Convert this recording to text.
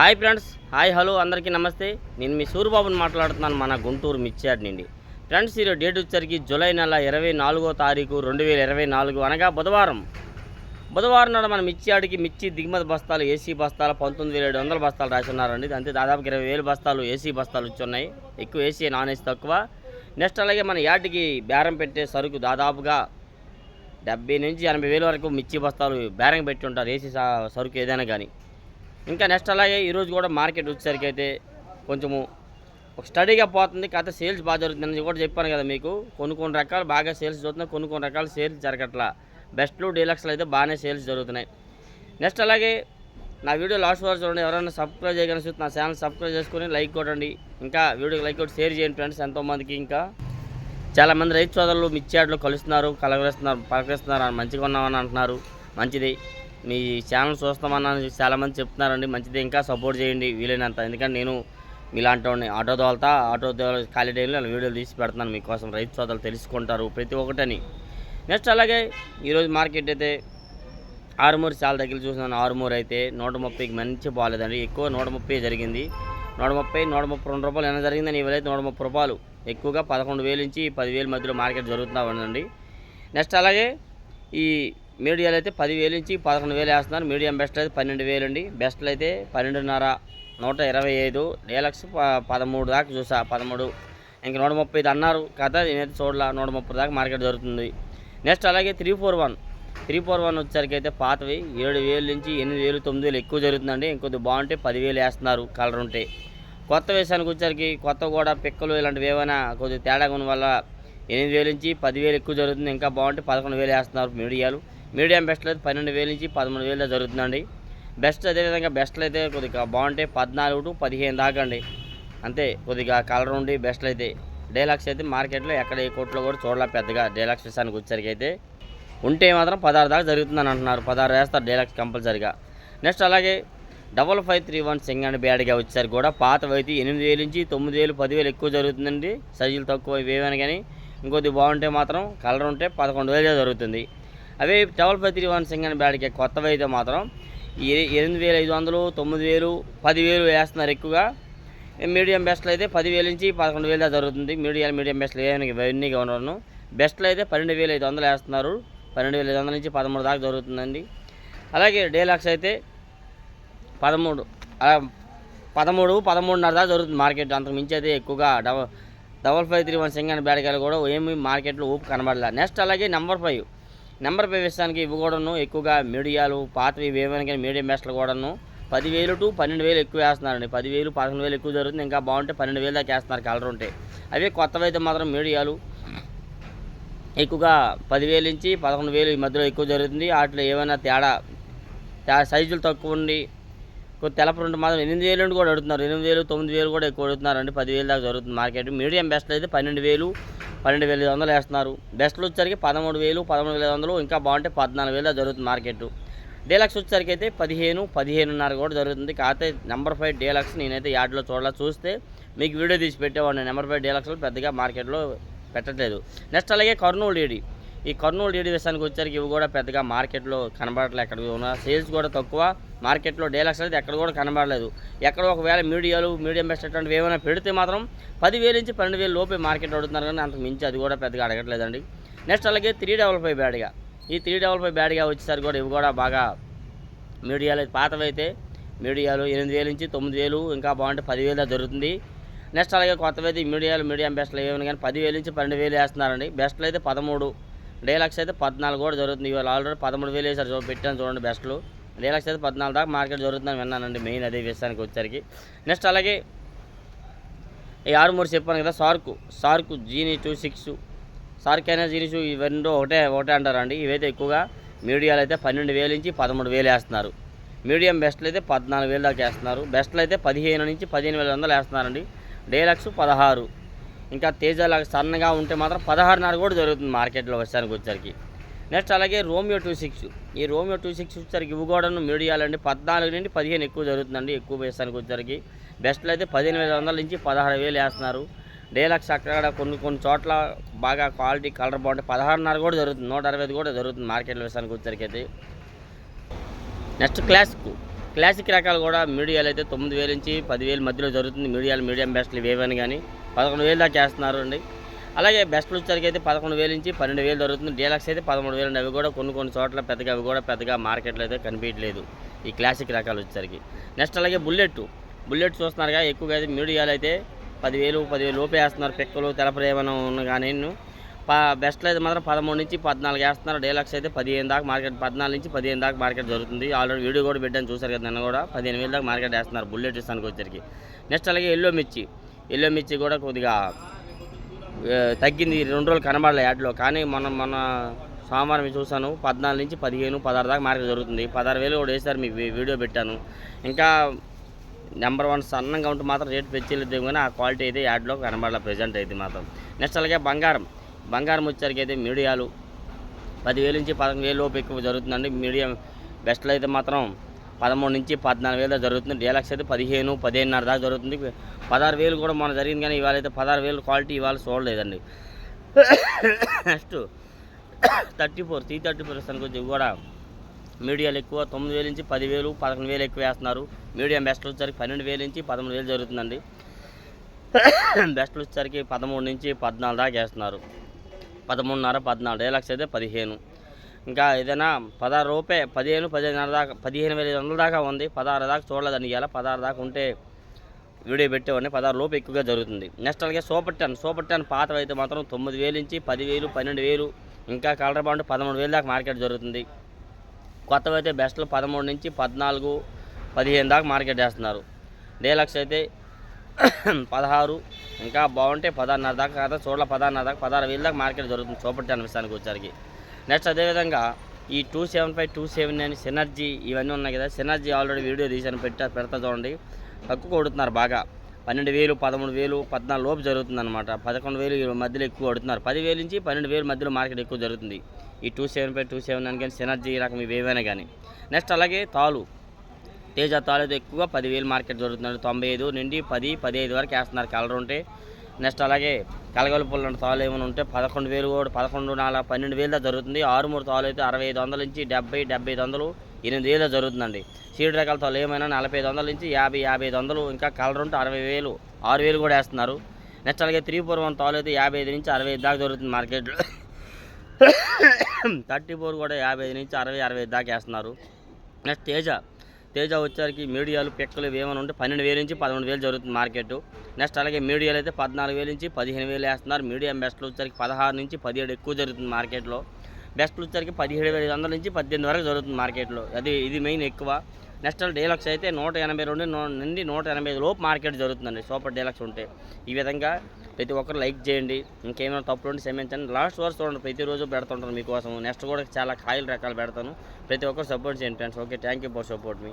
Hi friends hi hello అందరికీ నమస్తే. నేను మీ సూరిబాబుని మాట్లాడుతున్నాను మన గుంటూరు మిర్చియాడ్ నుండి. ఫ్రెండ్స్ ఈరోజు డేట్ వచ్చరికి జూలై నెల ఇరవై నాలుగో తారీఖు రెండు వేల ఇరవై నాలుగు అనగా బుధవారం. బుధవారం నాడు మన మిర్చియాడికి మిర్చి దిగుమతి బస్తాలు ఏసీ బస్తాలు పంతొమ్మిది వేల ఏడు వందల బస్తాలు రాసి ఉన్నారండి అంతే దాదాపు ఇరవై వేలు బస్తాలు ఏసీ బస్తాలు వచ్చి ఉన్నాయి ఎక్కువ ఏసీ నాన్ ఏసీ తక్కువ. నెక్స్ట్ అలాగే మన యార్డ్కి బేరం పెట్టే సరుకు దాదాపుగా డెబ్బై నుంచి ఎనభై వేల వరకు మిర్చి బస్తాలు బేరం పెట్టి ఉంటారు ఏసీ సరుకు ఏదైనా కానీ. ఇంకా నెక్స్ట్ అలాగే ఈరోజు కూడా మార్కెట్ వచ్చేసరికి అయితే కొంచెము ఒక స్టడీగా పోతుంది. కాకపోతే సేల్స్ బాగా జరుగుతుందని కూడా చెప్పాను కదా మీకు కొన్ని కొన్ని రకాలు బాగా సేల్స్ జరుగుతున్నాయి కొన్ని కొన్ని రకాల సేల్స్ జరగట్లా. బెస్ట్లు డీలక్స్లు అయితే బాగానే సేల్స్ జరుగుతున్నాయి. నెక్స్ట్ అలాగే నా వీడియో లాస్ట్ వరకు చూడండి. ఎవరైనా సబ్స్క్రైబ్ చేయగలిసి చూస్తే నా ఛానల్ సబ్స్క్రైబ్ చేసుకొని లైక్ కొట్టండి. ఇంకా వీడియోకి లైక్ కొట్టి షేర్ చేయండి ఫ్రెండ్స్ ఎంతోమందికి ఇంకా చాలామంది రైతు సోదరులు మిర్చియాడ్లో కలుస్తున్నారు కలగలుస్తున్నారు పలకరిస్తున్నారు అని మంచిగా ఉన్నామని అంటున్నారు. మంచిది. మీ ఛానల్ చూస్తామని చాలామంది చెప్తున్నారండి. మంచిది ఇంకా సపోర్ట్ చేయండి వీలైనంత. ఎందుకంటే నేను మీలాంటి వాడిని ఆటో తోలుతా ఆటో తోల ఖాళీ టైంలో వీడియోలు తీసి పెడుతున్నాను మీకోసం. రైతు సోదరులు తెలుసుకుంటారు ప్రతి ఒక్కటని. నెక్స్ట్ అలాగే ఈరోజు మార్కెట్ అయితే ఆరుమూరు చాలా దగ్గర చూసినాను. ఆరుమూరు అయితే నూట ముప్పైకి మంచి బాగాలేదండి. ఎక్కువ నూట ముప్పై జరిగింది. నూట ముప్పై నూట ముప్పై రెండు రూపాయలు ఎంత జరిగిందని ఇవ్వలేదు నూట ముప్పై రూపాయలు. ఎక్కువగా పదకొండు వేలు నుంచి పదివేల మధ్యలో మార్కెట్ జరుగుతూ ఉందండి. నెక్స్ట్ అలాగే ఈ మీడియాలు అయితే పదివేలు నుంచి పదకొండు వేలు వేస్తున్నారు. మీడియం బెస్ట్ అయితే పన్నెండు వేలు అండి. బెస్ట్లు అయితే పన్నెండున్నర నూట ఇరవై ఐదు డీలక్స్ పదమూడు దాకా చూసా. పదమూడు ఇంక నూట ముప్పై ఐదు అన్నారు. కదా నేనైతే చూడలా. నూట ముప్పై దాకా మార్కెట్ జరుగుతుంది. నెక్స్ట్ అలాగే three four one. Three four one వచ్చేసరికి అయితే పాతవి. ఏడు వేలు నుంచి ఎనిమిది వేలు తొమ్మిది వేలు ఎక్కువ జరుగుతుందండి. ఇంకొద్ది బాగుంటే పదివేలు వేస్తున్నారు. కలర్ ఉంటే కొత్త వేసానికి వచ్చేసరికి కొత్త కూడా పిక్కలు ఇలాంటివి ఏమైనా కొద్దిగా తేడాగా ఉన్న వల్ల ఎనిమిది వేలు నుంచి పదివేలు ఎక్కువ జరుగుతుంది. ఇంకా బాగుంటే పదకొండు వేలు వేస్తున్నారు మీడియాలు. మీడియం బెస్ట్లు అయితే పన్నెండు వేలు నుంచి పదమూడు వేలు జరుగుతుందండి. బెస్ట్ అదేవిధంగా బెస్ట్లు అయితే కొద్దిగా బాగుంటే పద్నాలుగు టు పదిహేను దాకా అండి. అంతే కొద్దిగా కలర్ ఉండి బెస్ట్లు అయితే. డైలాక్స్ అయితే మార్కెట్లో ఎక్కడ ఏ కోట్లో కూడా చూడలే పెద్దగా డైలాక్స్ విషయానికి వచ్చేసరికి అయితే. ఉంటే మాత్రం పదహారు దాకా జరుగుతుందని అంటున్నారు. పదహారు వేస్తారు డైలాక్స్ కంపల్సరీగా. నెక్స్ట్ అలాగే డబల్ ఫైవ్ త్రీ వన్ సింగ్ అండ్ బ్యాడ్గా వచ్చేసరికి కూడా. పాతవి అయితే ఎనిమిది వేలు నుంచి తొమ్మిది వేలు పదివేలు ఎక్కువ జరుగుతుందండి. సైజులు తక్కువ ఇవేమైనా కానీ ఇంకొద్ది బాగుంటే మాత్రం కలర్ ఉంటే పదకొండు వేలు జరుగుతుంది. అవే డబల్ ఫైవ్ త్రీ వన్ సింగ్ అండ్ కొత్తవి అయితే మాత్రం ఎనిమిది వేల ఐదు వందలు తొమ్మిది వేలు పదివేలు వేస్తున్నారు ఎక్కువగా. మీడియం బెస్ట్లు అయితే పదివేల నుంచి పదకొండు వేలు దాకా జరుగుతుంది. మీడియం మీడియం బెస్ట్లు ఏమైనా ఇవన్నీగా ఉన్నాను బెస్ట్లు అయితే పన్నెండు వేల ఐదు వందలు వేస్తున్నారు. పన్నెండు వేల ఐదు వందల నుంచి పదమూడు దాకా జరుగుతుందండి. అలాగే డేలాక్స్ అయితే పదమూడు అలా పదమూడు పదమూడున్నర దాకా జరుగుతుంది మార్కెట్. అంతకు మించి అయితే ఎక్కువగా double double five three one సింగన్ బ్యాడకాయలు కూడా ఏమి మార్కెట్లో ఊపు కనబడలే. నెక్స్ట్ అలాగే నెంబర్ ఫైవ్. నెంబర్ ఫైవ్ విషయానికి ఇవి కూడాను ఎక్కువగా మీడియాలు పాతవి ఇవి ఏమైనా కానీ మీడియం బెస్ట్లు కూడాను పదివేలు టు పన్నెండు వేలు ఎక్కువ వేస్తున్నారండి. పదివేలు పదకొండు వేలు ఎక్కువ జరుగుతుంది. ఇంకా బాగుంటే పన్నెండు వేలు దాకా వేస్తున్నారు కలర్ ఉంటే. అవే కొత్తవి అయితే మాత్రం మీడియాలు ఎక్కువగా పదివేలు నుంచి పదకొండు వేలు ఈ మధ్యలో ఎక్కువ జరుగుతుంది. వాటిలో ఏమైనా తేడా తేడా సైజులు తక్కువ ఉండి తెలప రెండు మాత్రం ఎనిమిది వేలు నుండి కూడా అడుగుతున్నారు. ఎనిమిది వేలు తొమ్మిది వేలు కూడా ఎక్కువ అడుగుతున్నారండి. పదివేలు దాకా జరుగుతుంది మార్కెట్. మీడియం బెస్ట్లు అయితే పన్నెండు వేలు పన్నెండు వేల ఐదు వందలు వేస్తున్నారు. బెస్ట్లు వచ్చేసరికి పదమూడు వేలు పదమూడు వేల ఐదు వందలు ఇంకా బాగుంటే పద్నాలుగు వేలు జరుగుతుంది మార్కెట్. డీలక్స్ వచ్చేసరికి అయితే పదిహేను పదిహేనున్నర కూడా జరుగుతుంది. కాకపోతే నెంబర్ ఫైవ్ డీలక్స్ నేనైతే యాడ్లో చూడాలి. చూస్తే మీకు వీడియో తీసి పెట్టేవాడిని. నెంబర్ ఫైవ్ డీలక్స్లు పెద్దగా మార్కెట్లో పెట్టట్లేదు. నెక్స్ట్ అలాగే కర్నూలు డీడీ. ఈ కర్నూలు డీడీ విషయానికి వచ్చేసరికి ఇవి కూడా పెద్దగా మార్కెట్లో కనబడట్లేదు ఎక్కడ ఉన్నా సేల్స్ కూడా తక్కువ. మార్కెట్లో డీలక్స్ అయితే ఎక్కడ కూడా కనబడలేదు. ఎక్కడ ఒకవేళ మీడియాలు మీడియం బెస్ట్ అటువంటివి ఏమైనా పెడితే మాత్రం పదివేలు నుంచి పన్నెండు వేలు లోపే మార్కెట్ అడుగుతున్నారు కానీ అంతకు మించి అది కూడా పెద్దగా అడగట్లేదండి. నెక్స్ట్ అలాగే త్రీ డబల్ ఫైవ్ బ్యాడ్గా. ఈ త్రీ డబల్ ఫైవ్ బ్యాడ్గా వచ్చేసరికి కూడా ఇవి కూడా బాగా మీడియాలు పాతవైతే మీడియాలు ఎనిమిది వేలు నుంచి తొమ్మిది వేలు ఇంకా బాగుంటే పదివేలు దాకా జరుగుతుంది నెక్స్ట్ అలాగే కొత్తవైతే మీడియాలు మీడియం బెస్ట్లు ఏమైనా కానీ పదివేలు నుంచి పన్నెండు వేలు వేస్తున్నారండి. బెస్ట్లు అయితే పదమూడు డైలాక్స్ అయితే పద్నాలుగు కూడా జరుగుతుంది ఇవాళ ఆల్రెడీ పదమూడు వేలు వేసారు పెట్టాను చూడండి బెస్ట్లు డేలక్స్ అయితే పద్నాలుగు దాకా మార్కెట్ జరుగుతుందని విన్నానండి మెయిన్ అదే విషయానికి వచ్చరికి నెక్స్ట్ అలాగే ఈ ఆరుమూరు చెప్పాను కదా సార్కు సార్కు జీనీ టూ సిక్స్ సార్క్ అయినా జీనీ టూ ఇవన్నీ ఒకటే ఒకటే అంటారండి. ఇవైతే ఎక్కువగా మీడియాలో అయితే పన్నెండు వేలు నుంచి పదమూడు వేలు వేస్తున్నారు. మీడియం బెస్ట్లు అయితే పద్నాలుగు వేలు దాకా వేస్తున్నారు. బెస్ట్లు అయితే పదిహేను నుంచి పదిహేను వేల వందలు వేస్తున్నారండి. డేలక్స్ పదహారు. ఇంకా తేజలాగా సన్నగా ఉంటే మాత్రం పదహారున్నర కూడా జరుగుతుంది మార్కెట్లో వచ్చానికి వచ్చరికి నెక్స్ట్ అలాగే రోమియో టూ సిక్స్. ఈ రోమియో టూ సిక్స్ వచ్చేసరికి ఇవి కూడా మీడియాలండి పద్నాలుగు నుండి పదిహేను ఎక్కువ జరుగుతుందండి. ఎక్కువ వేసానికి వచ్చేసరికి బెస్ట్లో అయితే పదిహేను వేల వందల నుంచి పదహారు వేలు వేస్తున్నారు. డేలక్స్ అక్కడ కొన్ని కొన్ని చోట్ల బాగా క్వాలిటీ కలర్ బాగుంటే పదహారున్నర కూడా జరుగుతుంది. నూట అరవై కూడా జరుగుతుంది మార్కెట్లో వేసానికి వచ్చేసరికి అయితే. Next classic. క్లాసిక్ రకాలు కూడా మీడియాలు అయితే తొమ్మిది వేల నుంచి పదివేల మధ్యలో జరుగుతుంది. మీడియాలు మీడియం బెస్ట్లు ఇవేవని కానీ పదకొండు వేలు దాకా వేస్తున్నారు అండి. అలాగే బెస్ట్ వచ్చరికి అయితే పదకొండు వేలు నుంచి పన్నెండు వేలు జరుగుతుంది డీలక్స్ అయితే పదమూడు వేలు అవి కూడా కొన్ని కొన్ని చోట్ల పెద్దగా అవి కూడా పెద్దగా మార్కెట్లో అయితే కనిపించలేదు ఈ క్లాసిక్ రకాలు వచ్చేసరికి. నెక్స్ట్ అలాగే బుల్లెట్ బుల్లెట్ చూస్తున్నారుగా ఎక్కువగా అయితే మీడియాలు అయితే పదివేలు పదివేలు లోపే వేస్తున్నారు. పెక్కలు తెలపలు ఏమైనా ఉన్న కానీ పా బెస్ట్లో అయితే మాత్రం పదమూడు నుంచి పద్నాలుగు వేస్తున్నారు. డీలక్స్ అయితే పదిహేను దాకా మార్కెట్ పద్నాలుగు నుంచి పదిహేను దాకా మార్కెట్ జరుగుతుంది. ఆల్రెడీ వీడియో కూడా పెట్టాను చూసారు కదా నిన్న కూడా. పదిహేను వేలు దాకా మార్కెట్ వేస్తున్నారు బుల్లెట్ ఇస్తానికి వచ్చరికి నెక్స్ట్ అలాగే ఎల్లో మిర్చి. ఎల్లో మిర్చి కూడా కొద్దిగా తగ్గింది రెండు రోజులు కనబడలే యాడ్లో. కానీ మొన్న మొన్న సోమవారం చూశాను పద్నాలుగు నుంచి పదిహేను పదహారు దాకా మార్కెట్ జరుగుతుంది. పదహారు వేలు కూడా వేసారు మీ వీడియో పెట్టాను. ఇంకా నెంబర్ వన్ సన్నంగా ఉంటే మాత్రం రేట్ పెంచలేదు కానీ ఆ క్వాలిటీ అయితే యాడ్లో కనబడాలి ప్రజెంట్ అయితే మాత్రం. నెక్స్ట్ అలాగే బంగారం. బంగారం వచ్చేసరికి అయితే మీడియాలు పదివేలు నుంచి పదకొండు వేలు లోపు ఎక్కువ జరుగుతుందండి. మీడియం బెస్ట్లో అయితే మాత్రం పదమూడు నుంచి పద్నాలుగు వేలు దాకా జరుగుతుంది. డీలక్స్ అయితే పదిహేను పదిహేనున్నర దాకా జరుగుతుంది. పదహారు వేలు కూడా మన జరిగింది కానీ ఇవాళ అయితే పదహారు వేలు క్వాలిటీ ఇవాళ చూడలేదండి next thirty four three thirty four ఇస్తానికి వచ్చి కూడా. మీడియాలు ఎక్కువ తొమ్మిది వేలు నుంచి పదివేలు పదకొండు వేలు ఎక్కువ వేస్తున్నారు. మీడియం బెస్ట్లు వచ్చేసరికి పన్నెండు వేలు నుంచి పదమూడు వేలు జరుగుతుందండి. బెస్ట్లు వచ్చేసరికి పదమూడు నుంచి పద్నాలుగు దాకా వేస్తున్నారు. పదమూడున్నర పద్నాలుగు డైలాక్స్ అయితే పదిహేను. ఇంకా ఏదైనా పదహారు రూపాయ పదిహేను పదిహేను దాకా పదిహేను వేల ఐదు వందల దాకా ఉంది. పదహారు దాకా చూడలేదండి ఇవాళ పదహారు దాకా ఉంటే వీడియో పెట్టేవాడిని. పదహారు లోపు ఎక్కువగా జరుగుతుంది. నెక్స్ట్ అలాగే సూపర్ టెన్. సూపర్ టెన్ పాతవి అయితే మాత్రం తొమ్మిది వేలు నుంచి పదివేలు పన్నెండు వేలు ఇంకా కలర్ బాండ్ పదమూడు వేలు దాకా మార్కెట్ జరుగుతుంది. కొత్తవి అయితే బెస్ట్లు పదమూడు నుంచి పద్నాలుగు పదిహేను దాకా మార్కెట్ చేస్తున్నారు. డీలక్స్ అయితే పదహారు ఇంకా బాగుంటే పదహారున్నర దాకా కదా చూడాల పదహారున్నర దాకా పదహారు వేలు దాకా మార్కెట్ జరుగుతుంది సూపర్ టెన్ విషయానికి వచ్చరికి నెక్స్ట్ అదేవిధంగా ఈ two seven five two seven nine synergy ఇవన్నీ ఉన్నాయి కదా. సినర్జీ ఆల్రెడీ వీడియో తీసాను పెట్టా పెడతా చూడండి. తక్కువ కొడుతున్నారు బాగా. పన్నెండు వేలు పదమూడు వేలు పద్నాలుగు లోపు జరుగుతుంది అనమాట పదకొండు వేలు ఈ మధ్యలో ఎక్కువ కొడుతున్నారు. పదివేలు నుంచి పన్నెండు వేలు మధ్యలో మార్కెట్ ఎక్కువ జరుగుతుంది. ఈ two seven five two seven nine కానీ సినర్జీ రకం ఇవేవైనా కానీ. నెక్స్ట్ అలాగే తాలు. తేజ తాలు ఎక్కువగా పదివేలు మార్కెట్ జరుగుతున్నారు. తొంభై ఐదు నుండి పది పదిహేను వరకు వేస్తున్నారు. కలర్ ఉంటే నెక్స్ట్ అలాగే కలగలుపులు లాంటి తాలు ఏమైనా ఉంటే పదకొండు వేలు కూడా పదకొండు నాలుగు పన్నెండు వేలు దా జరుగుతుంది. ఆరు మూడు తాలు అయితే అరవై ఐదు వందల నుంచి డెబ్బై డెబ్బై ఐదు వందలు ఎనిమిది వేలు జరుగుతుందండి. సీడ్ రకాల తాలు ఏమైనా నలభై ఐదు వందల నుంచి యాభై యాభై ఐదు వందలు ఇంకా కలర్ ఉంటే అరవై వేలు ఆరు వేలు కూడా వేస్తున్నారు. నెక్స్ట్ అలాగే త్రీ ఫోర్ వన్ తాలు అయితే యాభై ఐదు నుంచి అరవై ఐదు దాకా జరుగుతుంది మార్కెట్లో. థర్టీ ఫోర్ కూడా యాభై ఐదు నుంచి అరవై అరవై ఐదు దాకా వేస్తున్నారు. నెక్స్ట్ తేజ. తేజ వచ్చేసరికి మీడియాలు పెక్కలు ఏమైనా ఉంటే పన్నెండు వేలు నుంచి పదమూడు వేలు జరుగుతుంది మార్కెట్ నెక్స్ట్ అలాగే మీడియాలు అయితే పద్నాలుగు వేలు నుంచి పదిహేను వేలు వేస్తున్నారు. మీడియం బెస్ట్లు వచ్చేసరికి పదహారు నుంచి పదిహేడు ఎక్కువ జరుగుతుంది మార్కెట్లో. బెస్ట్లు వచ్చేసరికి పదిహేడు వేల వందల నుంచి పద్దెనిమిది వరకు జరుగుతుంది మార్కెట్లో. అది ఇది మెయిన్ ఎక్కువ. నెక్స్ట్ డీలక్స్ అయితే నూట ఎనభై రెండు నుండి నూట ఎనభై ఐదు లోపు మార్కెట్ జరుగుతుందండి. సూపర్ డీలక్స్ ఉంటే. ఈ విధంగా ప్రతి ఒక్కరు లైక్ చేయండి. ఇంకేమైనా తప్పులు ఉంటే క్షమించండి. లాస్ట్ వరకు చూడండి ప్రతిరోజు పెడుతుంటాను మీకోసం. నెక్స్ట్ కూడా చాలా కాయలు రకాలు పెడతాను. ప్రతి ఒక్కరు సపోర్ట్ చేయండి friends. Okay thank you for support me.